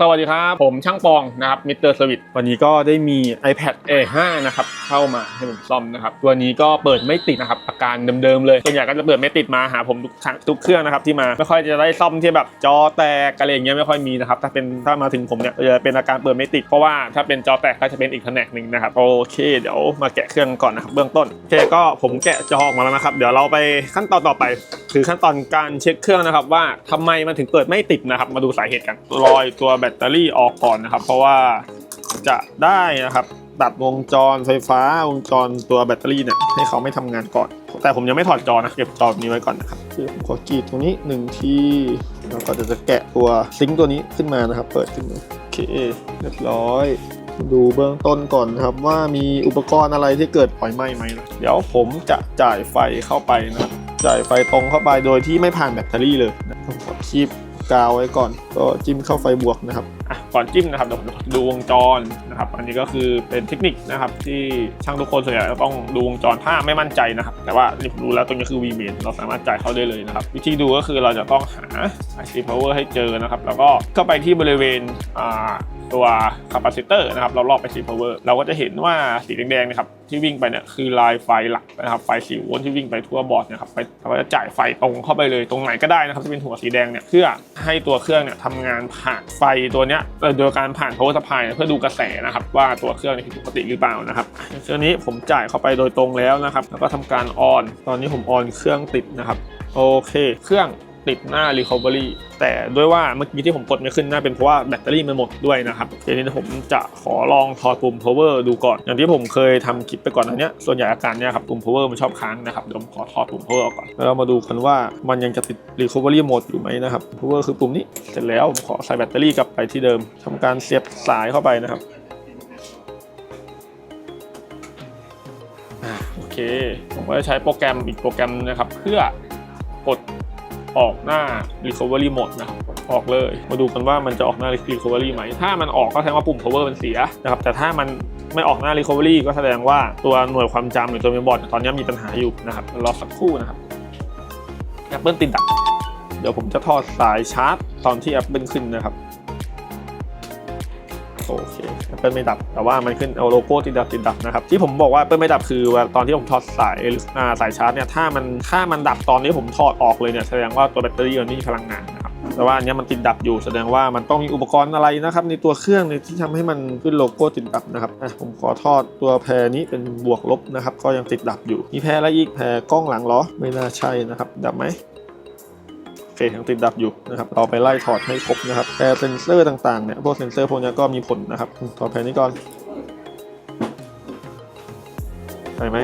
สวัสดีครับ ผมช่างปองนะครับมิสเตอร์สวิตวันนี้ก็ได้มี iPad Air 5 นะครับ เข้ามาให้ผมซ่อมนะครับ ตัวนี้ก็เปิดไม่ติดนะครับอาการเดิมๆเลยส่วนใหญ่ก็จะเปิดไม่ติดมาหาผมทุกครั้งทุกเครื่องนะครับที่มาไม่ค่อยจะได้ซ่อมที่แบบจอแตกอะไรอย่างเงี้ยไม่ค่อยมีนะครับถ้าเป็นถ้ามาถึงผมเนี่ยจะเป็นอาการเปิดไม่ติดเพราะว่าถ้าเป็นจอแตกก็จะเป็นอีกแผนกหนึ่งนะครับโอเคเดี๋ยวมาแกะเครื่องก่อนนะครับเบื้องต้นโอเคก็ผมแกะจอออกมาแล้วนะครับ เดี๋ยวเราไปขั้นตอนต่อไป คือขั้นตอนการเช็คเครื่องนะครับ ว่าทำไมมันถึงเปิดไม่ติดนะครับ มาดูสาเหตุกันลอยตัวแบตเตอรี่ออกก่อนนะครับ เพราะว่า จะได้นะครับตัดวงจรไฟฟ้าวงจรตัวแบตเตอรี่เนี่ยให้เขาไม่ทำงานก่อน แต่ผมยังไม่ถอดจอนะเก็บจอนี้ไว้ก่อนนะครับคือผมขอกรีดตรงนี้หนึ่งทีแล้วก็จะแกะตัวซิงค์ตัวนี้ขึ้นมานะครับ เปิดขึ้นมาโอเคเรียบร้อย ดูเบื้องต้นก่อนนะครับว่ามีอุปกรณ์อะไรที่เกิดไฟไหม้ไหมนะเดี๋ยวผมจะจ่ายไฟเข้าไปนะจ่ายไฟตรงเข้าไปโดยที่ไม่ผ่านแบตเตอรี่เลยนะผมขอคีบ กาวไว้ก่อน ก็จิ้มเข้าไฟบวกนะครับอะก่อนจิ้มนะครับเดี๋ยวผมดูวงจรนะครับ อันนี้ก็คือเป็นเทคนิคนะครับ ที่ช่างทุกคนส่วนใหญ่จะต้องดูวงจรถ้าไม่มั่นใจนะครับ แต่ว่ารีบรู้แล้วตรงนี้คือ V main เราสามารถจ่ายเข้าได้เลยนะครับ วิธีดูก็คือเราจะต้องหา IC power ให้เจอนะครับ แล้วก็เข้าไปที่บริเวณอ่า ตัวคาปาซิเตอร์นะครับเราลอกไปสีพาวเวอร์เราก็จะเห็นว่าสีแดงๆนะครับที่วิ่งไปเนี่ยคือลายไฟหลักนะครับไฟสีโวลต์ที่วิ่งไปทั่วบอร์ดนะครับไปเราก็จะจ่ายไฟตรงเข้าไปเลยตรงไหนก็ได้นะครับที่เป็นหัวสีแดงเนี่ยเพื่อให้ตัวเครื่องเนี่ยทำงานผ่านไฟตัวเนี้ยโดยการผ่าน power supply เพื่อดูกระแสนะครับว่าตัวเครื่องผิดปกติหรือเปล่านะครับเครื่องนี้ผมจ่ายเข้าไปโดยตรงแล้วนะครับแล้วก็ทำการออน ตอนนี้ผมออนเครื่องติดนะครับโอเค เครื่อง ติดหน้า Recovery แต่ด้วยว่าเมื่อกี้ที่ผมกดไม่ขึ้นน่าเป็นเพราะว่าแบตเตอรี่มันหมดด้วยนะครับทีนี้ผมจะขอลองถอดปุ่ม power ดูก่อน อย่างที่ผมเคยทำคลิปไปก่อนอันเนี้ยส่วนใหญ่อาการเนี้ยครับปุ่ม power มันชอบค้างนะครับเดี๋ยวผมขอถอดปุ่ม power ออกก่อนแล้วเรามาดูกันว่ามันยังจะติด recovery mode อยู่ไหมนะครับ power คือปุ่มนี้เสร็จแล้วผมขอใส่แบตเตอรี่กลับไปที่เดิมทำการเสียบสายเข้าไปนะครับโอเคผมก็จะใช้โปรแกรมอีกโปรแกรมนะครับเพื่อกด ออกหน้า Recovery Mode นะครับออกเลย มาดูกันว่ามันจะออกหน้า Recovery ไหม ถ้ามันออกก็แสดงว่าปุ่ม power มันเสียนะครับ แต่ถ้ามันไม่ออกหน้า Recovery ก็แสดงว่าตัวหน่วยความจำหรือตัวเมมบอร์ดตอนนี้มีปัญหาอยู่นะครับ รอสักครู่นะครับ Apple ติดดับ เดี๋ยวผมจะทอดสายชาร์จตอนที่ Apple ขึ้นนะครับ โอเค Apple ไม่ดับ แต่ว่ามันขึ้นเอาโลโก้ติดดับติดดับนะครับ ที่ผมบอกว่า Apple ไม่ดับคือว่าตอนที่ผมถอดสายสายชาร์จเนี่ยถ้ามันถ้ามันดับตอนนี้ผมถอดออกเลยเนี่ยแสดงว่าตัวแบตเตอรี่มันไม่มีพลังงานนะครับแต่ว่าอันนี้มันติดดับอยู่แสดงว่ามันต้องมีอุปกรณ์อะไรนะครับในตัวเครื่องเนี่ที่ทำให้มันขึ้นโลโก้ติดดับนะครับผมขอทอดตัวแพรนี้เป็นบวกลบนะครับก็ยังติดดับอยู่มีแพรอะไรอีกแพรกล้องหลังเหรอไม่น่าใช่นะครับดับไหม เคยังติดดับอยู่นะครับเราไปไล่ถอดให้ครบนะครับแต่เซนเซอร์ต่างๆเนี่ยพวกเซนเซอร์พวกนี้ก็มีผลนะครับถอดแผ่นนี้ก่อนไปไหม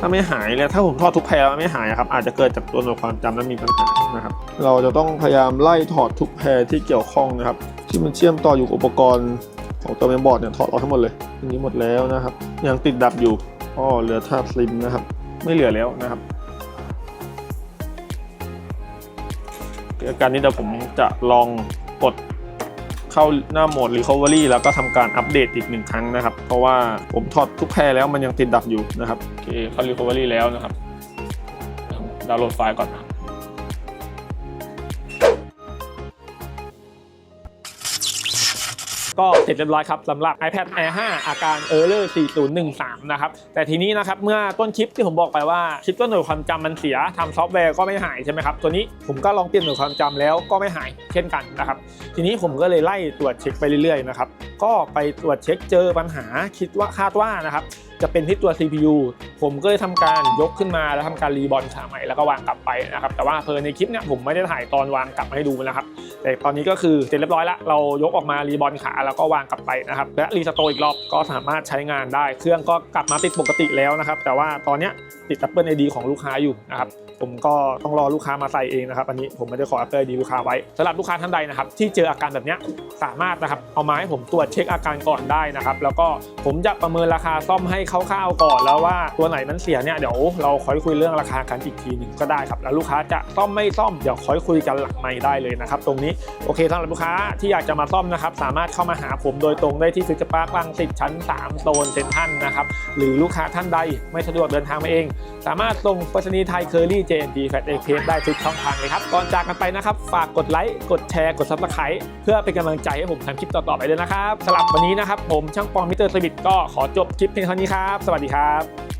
ถ้าไม่หายเลยถ้าผมทอดทุกแพรแล้วไม่หายอะครับอาจจะเกิดจากตัวหน่วยความจำนั้นมีปัญหานะครับเราจะต้องพยายามไล่ถอดทุกแพรที่เกี่ยวข้องนะครับ ที่มันเชื่อมต่ออยู่กับอุปกรณ์ของตัวเมมบอร์ดเนี่ยถอดออกทั้งหมดเลยอันนี้หมดแล้วนะครับ ยังติดดับอยู่อ้อเหลือธาตุสลิมนะครับ ไม่เหลือแล้วนะครับ การนี้เดี๋ยวผมจะลองกดเข้าหน้าโหมด Recovery แล้วก็ทำการอัปเดตอีกหนึ่งครั้งนะครับ เพราะว่าผมถอดทุกแพรแล้วมันยังติดดับอยู่นะครับ โอเคเข้า Recovery แล้วนะครับ ดาวน์โหลดไฟล์ก่อน ก็เสร็จเรียบร้อยครับสำหรับ iPad Air 5 อาการ Error 4013 นะครับ แต่ทีนี้นะครับเมื่อต้นคลิปที่ผมบอกไปว่าคลิปต้นหน่วยความจำมันเสียทำซอฟต์แวร์ก็ไม่หายใช่ไหมครับ ตัวนี้ผมก็ลองเปลี่ยนหน่วยความจำแล้วก็ไม่หายเช่นกันนะครับ ทีนี้ผมก็เลยไล่ตรวจเช็คไปเรื่อยๆนะครับก็ไปตรวจเช็คเจอปัญหาคิดว่าคาดว่านะครับ จะเป็นที่ตัว CPU ผมก็เลยทำการยกขึ้นมาแล้วทำการรีบอลขาใหม่แล้วก็วางกลับไปนะครับ แต่ว่าเพอในคลิปเนี่ยผมไม่ได้ถ่ายตอนวางกลับมาให้ดูนะครับ แต่ตอนนี้ก็คือเสร็จเรียบร้อยละเรายกออกมารีบอลขาแล้วก็วางกลับไปนะครับ และรีสโตร์อีกรอบก็สามารถใช้งานได้ เครื่องก็กลับมาติดปกติแล้วนะครับ แต่ว่าตอนเนี้ย ติด Apple ID ของลูกค้าอยู่นะครับผมก็ต้องรอลูกค้ามาใส่เองนะครับอันนี้ผมไม่ได้ขอ Apple ID ลูกค้าไว้สำหรับลูกค้าท่านใดนะครับที่เจออาการแบบนี้สามารถนะครับเอามาให้ผมตรวจเช็คอาการก่อนได้นะครับแล้วก็ผมจะประเมินราคาซ่อมให้คร่าวๆก่อน แล้วว่าตัวไหนมันเสียเนี่ยเดี๋ยวเราค่อยคุยเรื่องราคากันอีกทีหนึ่งก็ได้ครับแล้วลูกค้าจะซ่อมไม่ซ่อมเดี๋ยวค่อยคุยกันหลังไม่ได้เลยนะครับตรงนี้โอเคสำหรับลูกค้าที่อยากจะมาซ่อมนะครับสามารถเข้ามาหาผมโดยตรงได้ที่ฟิวเจอร์พาร์คลังสิตชั้น3โซนเซ็นทรัลนะครับหรือลูกค้าท่านใดไม่สะดวกเดินทางมาเองสามารถส่งไปรษณีย์ไทยเคอรี่ JNT Fat a c a s e ได้ทุกช่องทางเลยครับ ก่อนจากกันไปนะครับ ฝากกดไลค์ กดแชร์ กดซับสไครต์เพื่อเป็นกำลังใจให้ผมทำคลิปต่อ ๆ ไปด้วยนะครับสำหรับวันนี้นะครับ ผมช่างปองมิสเตอร์สวิตก็ขอจบคลิปเพียงเท่านี้ครับ สวัสดีครับ